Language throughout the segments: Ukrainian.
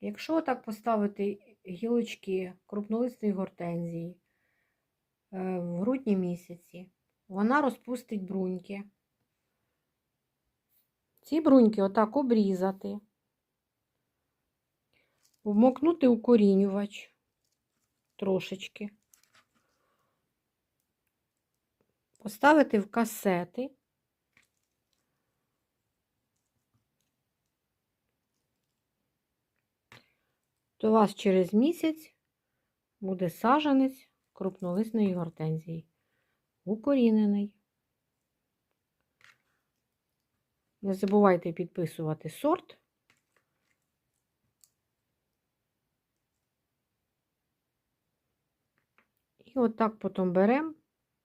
Якщо так поставити гілочки крупнолистої гортензії е, в грудні місяці, вона розпустить бруньки. Ці бруньки отак обрізати, вмокнути укорінювач трошечки, поставити в касети. То у вас через місяць буде саджанець крупнолисної гортензії. Укорінений. Не забувайте підписувати сорт. І отак потім беремо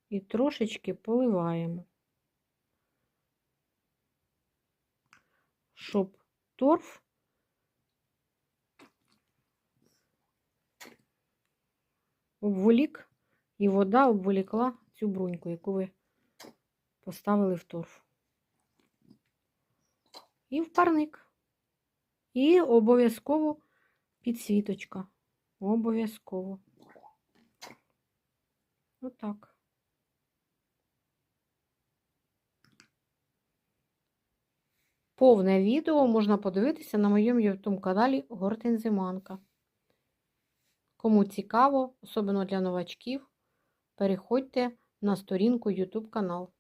і трошечки поливаємо, щоб торф обволік, і вода обволікла цю бруньку, яку ви поставили в торф. І в парник. І обов'язково підсвіточка. Обов'язково. Отак. Повне відео можна подивитися на моєму YouTube каналі Гортензиманка. Кому цікаво, особливо для новачків, переходьте на сторінку YouTube канал.